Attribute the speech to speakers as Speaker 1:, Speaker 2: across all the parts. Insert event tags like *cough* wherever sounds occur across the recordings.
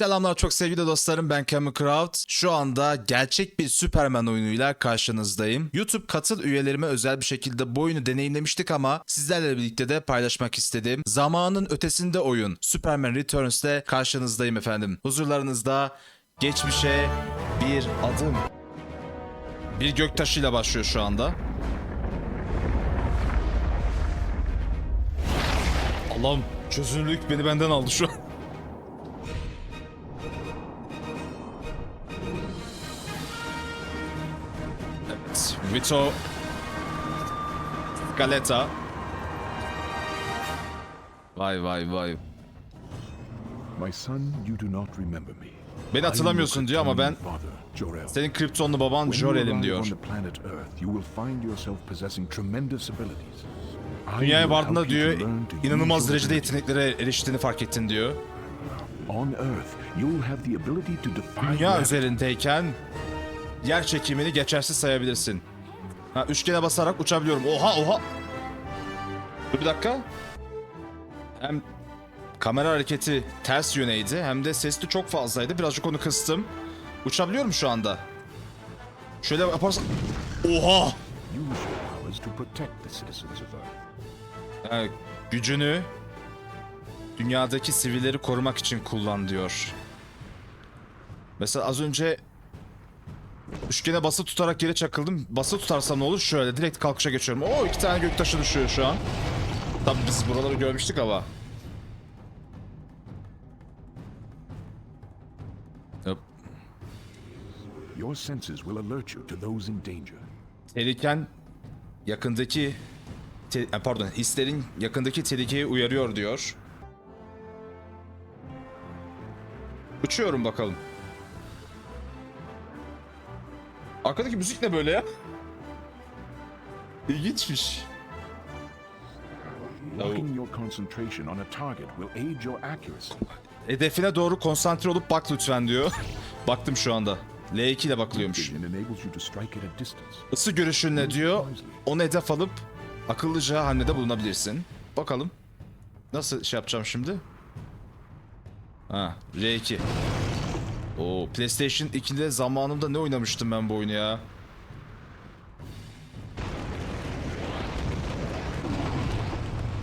Speaker 1: Selamlar çok sevgili dostlarım ben Cameron Kraut. Şu anda gerçek bir Superman oyunuyla karşınızdayım. YouTube katıl üyelerime özel bir şekilde bu oyunu deneyimlemiştik ama sizlerle birlikte de paylaşmak istedim. Zamanın ötesinde oyun Superman Returns'te karşınızdayım efendim. Huzurlarınızda geçmişe bir adım. Bir göktaşıyla başlıyor şu anda. Allah'ım çözünürlük beni benden aldı şu an. Evet, Vito Galeta. Vay vay vay.
Speaker 2: My son, you do not remember me.
Speaker 1: Beni hatırlamıyorsun diyor ama ben senin Kryptonlu baban Jor-El'im diyor. Dünyaya vardığında diyor inanılmaz derecede yeteneklere eriştiğini fark ettin diyor. Dünya üzerindeyken yer çekimini geçersiz sayabilirsin. Ha, üçgene basarak uçabiliyorum. Oha oha. Dur bir dakika. Hem kamera hareketi ters yöneydi hem de ses de çok fazlaydı. Birazcık onu kıstım. Uçabiliyorum şu anda. Şöyle yaparsan... Oha! Gücünü dünyadaki sivilleri korumak için kullan diyor. Mesela az önce üçgene bası tutarak geri çakıldım. Bası tutarsam ne olur? Şöyle direkt kalkışa geçiyorum. Oo iki tane göktaşı düşüyor şu an. Tabii biz buraları görmüştük ama. Hop.
Speaker 2: Your senses will alert you to those in danger.
Speaker 1: Tehliken yakındaki te- e, pardon hislerin yakındaki tehlikeyi uyarıyor diyor. Uçuyorum bakalım. Arkadaki müzik ne böyle ya? İlginçmiş.
Speaker 2: Locking your concentration on a target will aid your accuracy.
Speaker 1: Hedefine doğru konsantre olup bak lütfen diyor. *laughs* Baktım şu anda. L2 ile bakılıyormuş. Isı görüşünle diyor. Onu hedef alıp akıllıca hamlede bulunabilirsin. Bakalım. Nasıl şey yapacağım şimdi? Ha, R2. O PlayStation 2'de zamanında ne oynamıştım ben bu oyunu ya?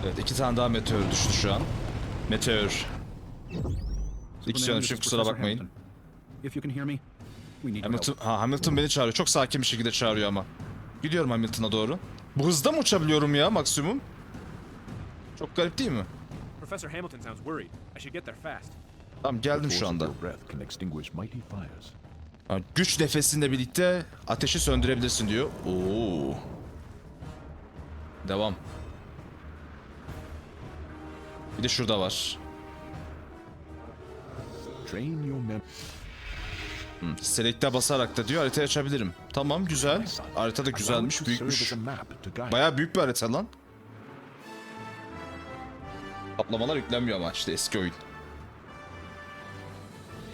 Speaker 1: Evet iki tane daha meteor düştü şu an. Meteor. İki söylemişim kusura bakmayın.
Speaker 3: If you can hear me, we need your
Speaker 1: Hamilton, ha, Hamilton beni çağırıyor. Çok sakin bir şekilde çağırıyor ama. Gidiyorum Hamilton'a doğru. Bu hızda mı uçabiliyorum ya maksimum? Çok garip değil mi?
Speaker 4: Professor Hamilton sounds worried. I should get there fast.
Speaker 1: Tamam geldim şu anda. Ha, güç nefesinle birlikte ateşi söndürebilirsin diyor. Oo. Devam. Bir de şurada var.
Speaker 2: Mem-
Speaker 1: Select'e basarak da diyor haritayı açabilirim. Tamam güzel. Harita da güzelmiş, büyükmüş.
Speaker 2: serve as a map to guide
Speaker 1: Bayağı büyük bir harita lan. Kaplamalar yüklenmiyor ama işte eski oyun.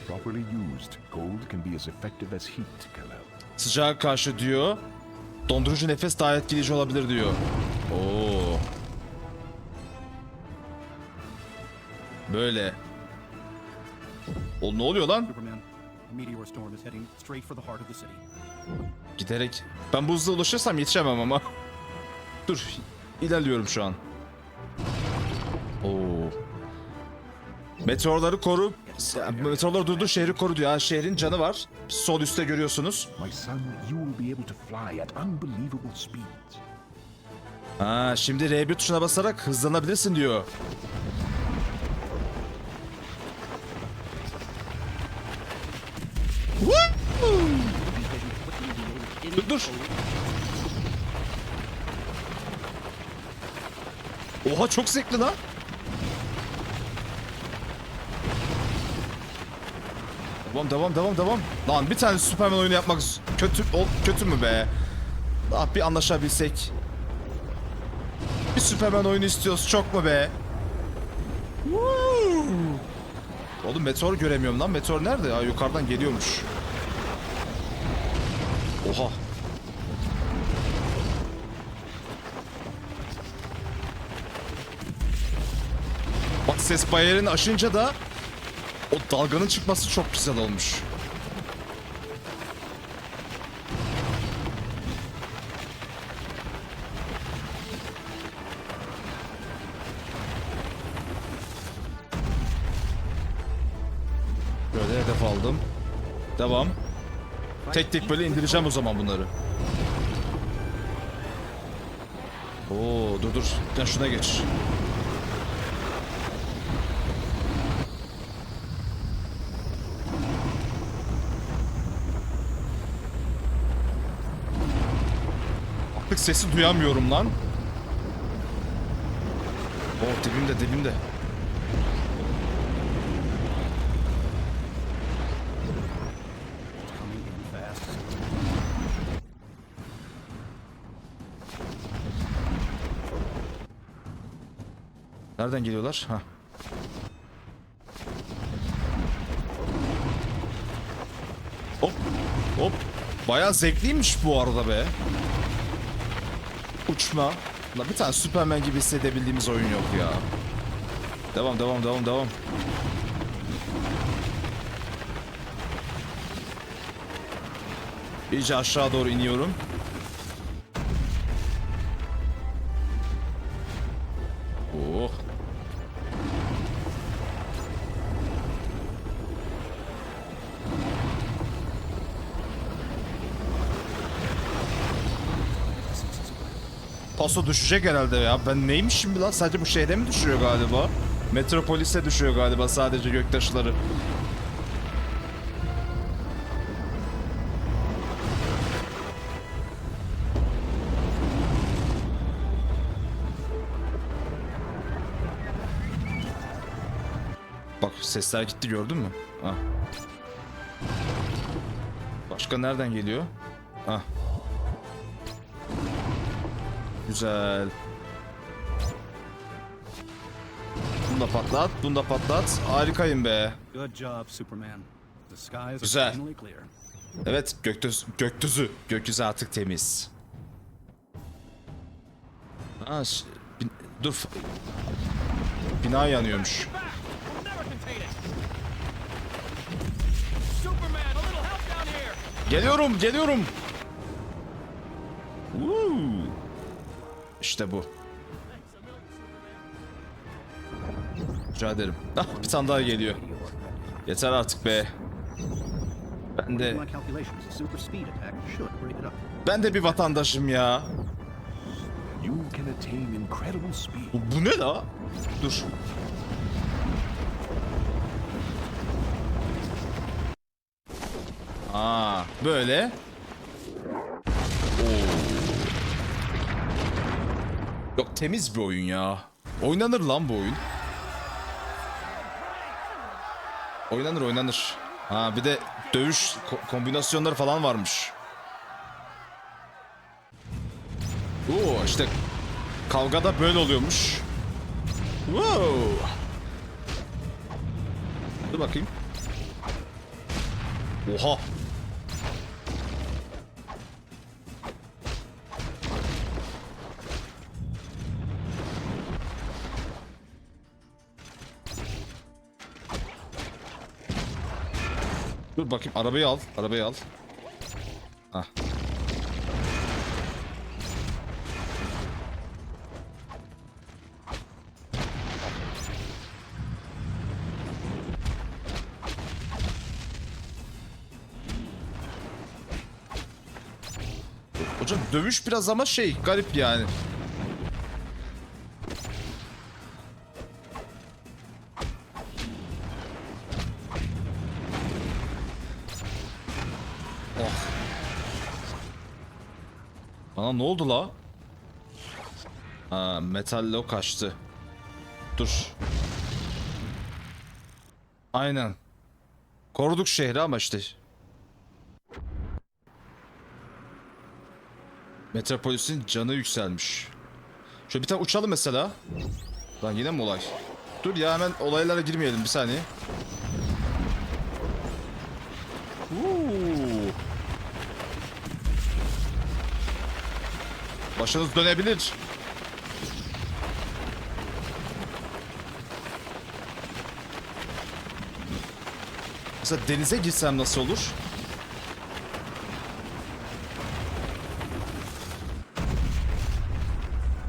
Speaker 2: Properly used, gold can be as effective as heat, Kal-El.
Speaker 1: Sıcağa karşı diyor. Dondurucu nefes daha etkileyici olabilir diyor. Oo. Böyle. O ne oluyor lan?
Speaker 3: Superman, a meteor storm is heading straight for the heart of the city.
Speaker 1: Giderek. Ben bu hızla ulaşırsam yetişemem ama. Dur. İlerliyorum şu an. Oo. Meteorları koru. Meteorları durdur şehri koru diyor. Ha, şehrin canı var. Sol üstte görüyorsunuz. Ha, şimdi R1 tuşuna basarak hızlanabilirsin diyor. Dur dur. Oha çok zevkli lan. Devam devam devam devam. Lan bir tane Superman oyunu yapmak kötü o, kötü mü be? Ah bir anlaşabilsek. Bir Superman oyunu istiyoruz çok mu be? Woo! Oğlum meteor göremiyorum lan. Meteor nerede ya? Yukarıdan geliyormuş. Oha. Bak ses bayarını aşınca da O dalganın çıkması çok güzel olmuş. Böyle hedef aldım. Devam. Tek tek böyle indireceğim o zaman bunları. Oo dur dur. Sen şuna geç. Artık sesi duyamıyorum lan. Oh dibimde dibimde. Nereden geliyorlar? Ha. Hop hop. Bayağı zevkliymiş bu arada be. Uçma. La bir tane Superman gibi hissedebildiğimiz oyun yok ya. Devam devam devam devam. İyice aşağı doğru iniyorum. Paso düşecek herhalde ya. Ben neymiş şimdi lan? Sadece bu şehre mi düşüyor galiba? Metropolis'e düşüyor galiba sadece göktaşları. Bak sesler gitti gördün mü? Ha. Başka nereden geliyor? Ha. Güzel. Bunu da patlat, bunu da patlat. Harikayım be. Güzel. Evet, göktöz, gökyüzü. Gökyüzü artık temiz. Ha, dur. Bina yanıyormuş. Geliyorum, geliyorum. Woo. İşte bu. Rica ederim. Ah, bir tane daha geliyor. Yeter artık be. Ben de ben de bir vatandaşım ya. Bu, bu ne la? Dur. Aa, böyle. Yok temiz bir oyun ya. Oynanır lan bu oyun. Oynanır oynanır. Ha bir de dövüş ko- kombinasyonları falan varmış. Oo işte kavgada böyle oluyormuş. Wow. Dur bakayım. Oha. Dur bakayım arabayı al. Arabayı al. Ah. Hocam dövüş biraz ama şey garip yani. Bana ne oldu la? Ha, metalle o kaçtı. Dur. Aynen. Koruduk şehri ama işte. Metropolis'in canı yükselmiş. Şöyle bir tane uçalım mesela. Lan yine mi olay? Dur ya hemen olaylara girmeyelim bir saniye. Başınız dönebilir. Mesela denize girsem nasıl olur?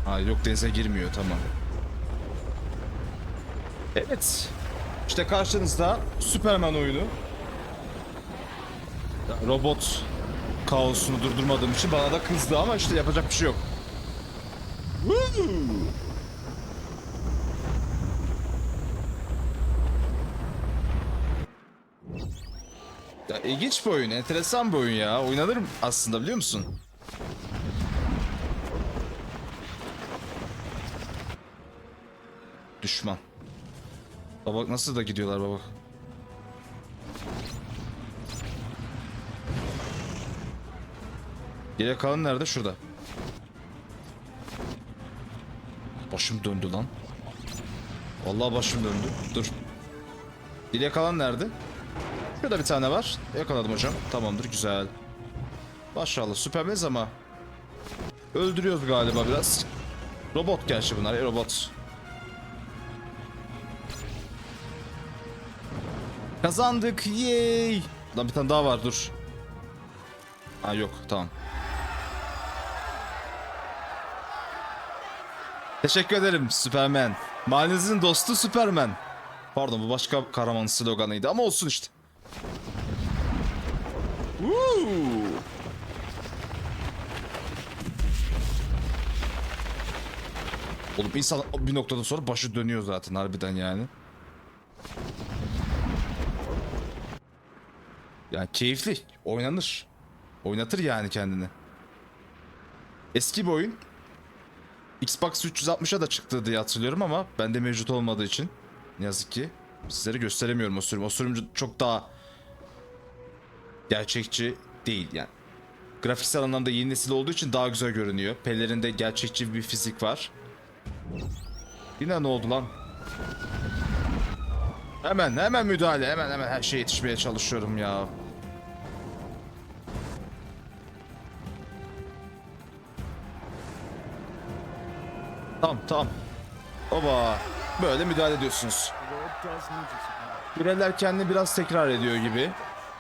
Speaker 1: Ha yok denize girmiyor tamam. Evet. İşte karşınızda Superman oyunu. Robot kaosunu durdurmadığım için bana da kızdı ama işte yapacak bir şey yok. Ya ilginç bir oyun, enteresan bir oyun ya. Oynanır aslında biliyor musun? Düşman. Baba nasıl da gidiyorlar baba. Geriye kalan nerede? Şurada. Başım döndü lan. Vallahi başım döndü. Dur. Geriye kalan nerede? Şurada bir tane var. Yakaladım hocam. Tamamdır güzel. Maşallah süpermez ama. Öldürüyoruz galiba biraz. Robot gerçi bunlar. Robot. Kazandık. Yay. Lan bir tane daha var dur. Ha yok tamam. Teşekkür ederim Superman. Mahallenizin dostu Superman. Pardon bu başka kahramanın sloganıydı ama olsun işte. Woo! Oğlum insan bir noktada sonra başı dönüyor zaten harbiden yani. Yani keyifli, oynanır. Oynatır yani kendini. Eski bir oyun. Xbox 360'a da çıktı diye hatırlıyorum ama bende mevcut olmadığı için ne yazık ki sizlere gösteremiyorum o sürüm. O sürüm çok daha gerçekçi değil yani. Grafiksel anlamda yeni nesil olduğu için daha güzel görünüyor. Pellerinde gerçekçi bir fizik var. Yine ne oldu lan? Hemen hemen müdahale hemen hemen her şeye yetişmeye çalışıyorum ya. Tamam tamam. Oba. Böyle müdahale ediyorsunuz. Görevler kendini biraz tekrar ediyor gibi.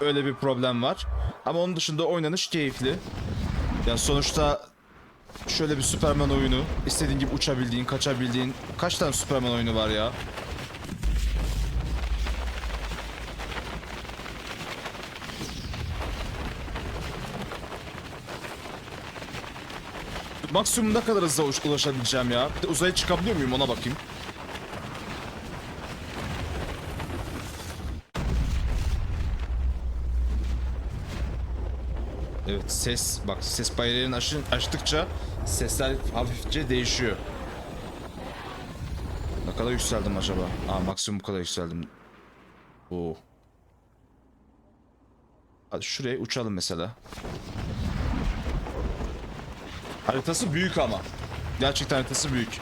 Speaker 1: Öyle bir problem var. Ama onun dışında oynanış keyifli. Ya sonuçta şöyle bir Superman oyunu. istediğin gibi uçabildiğin, kaçabildiğin. Kaç tane Superman oyunu var ya? Maksimum ne kadar hızlı uş- ulaşabileceğim ya? Bir de uzaya çıkabiliyor muyum ona bakayım. Evet ses bak ses bariyerini aşı, açtıkça sesler hafifçe değişiyor. Ne kadar yükseldim acaba? Aa maksimum bu kadar yükseldim. Oo. Hadi şuraya uçalım mesela. Haritası büyük ama. Gerçekten haritası büyük.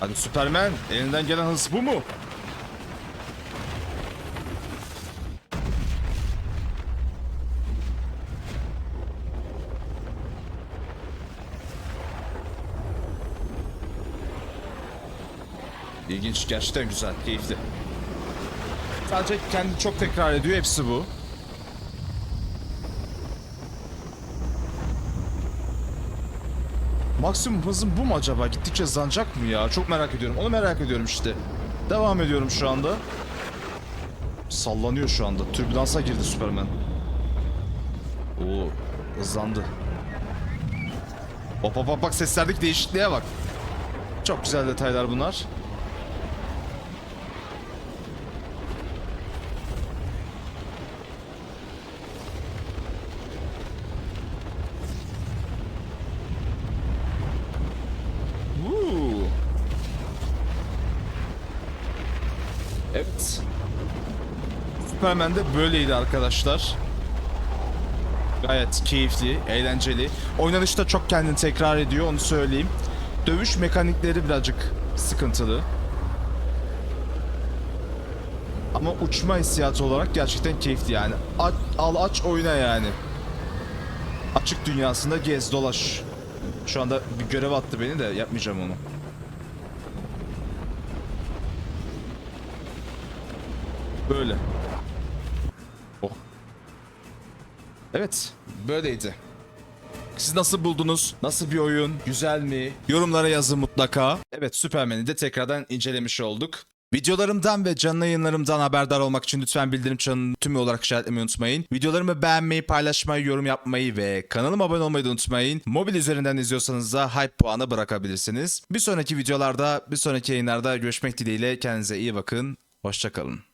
Speaker 1: Hadi Superman, elinden gelen hız bu mu? İlginç, gerçekten güzel, keyifli. Sadece kendi çok tekrar ediyor, hepsi bu. Maksimum hızım bu mu acaba? Gittikçe zanacak mı ya? Çok merak ediyorum. Onu merak ediyorum işte. Devam ediyorum şu anda. Sallanıyor şu anda. Türbülansa girdi Superman. Oo, hızlandı. Hop hop hop bak seslerdeki değişikliğe bak. Çok güzel detaylar bunlar. Woo. Evet. Superman de böyleydi arkadaşlar. Gayet keyifli, eğlenceli. Oynanışta çok kendini tekrar ediyor onu söyleyeyim. Dövüş mekanikleri birazcık sıkıntılı. Ama uçma hissiyatı olarak gerçekten keyifli yani. Aç, al aç oyna yani. Açık dünyasında gez dolaş. Şu anda bir görev attı beni de yapmayacağım onu. Böyle. Evet, böyleydi. Siz nasıl buldunuz? Nasıl bir oyun? Güzel mi? Yorumlara yazın mutlaka. Evet, Superman'i de tekrardan incelemiş olduk. Videolarımdan ve canlı yayınlarımdan haberdar olmak için lütfen bildirim çanını tümü olarak işaretlemeyi unutmayın. Videolarımı beğenmeyi, paylaşmayı, yorum yapmayı ve kanalıma abone olmayı da unutmayın. Mobil üzerinden izliyorsanız da hype puanı bırakabilirsiniz. Bir sonraki videolarda, bir sonraki yayınlarda görüşmek dileğiyle. Kendinize iyi bakın. Hoşçakalın.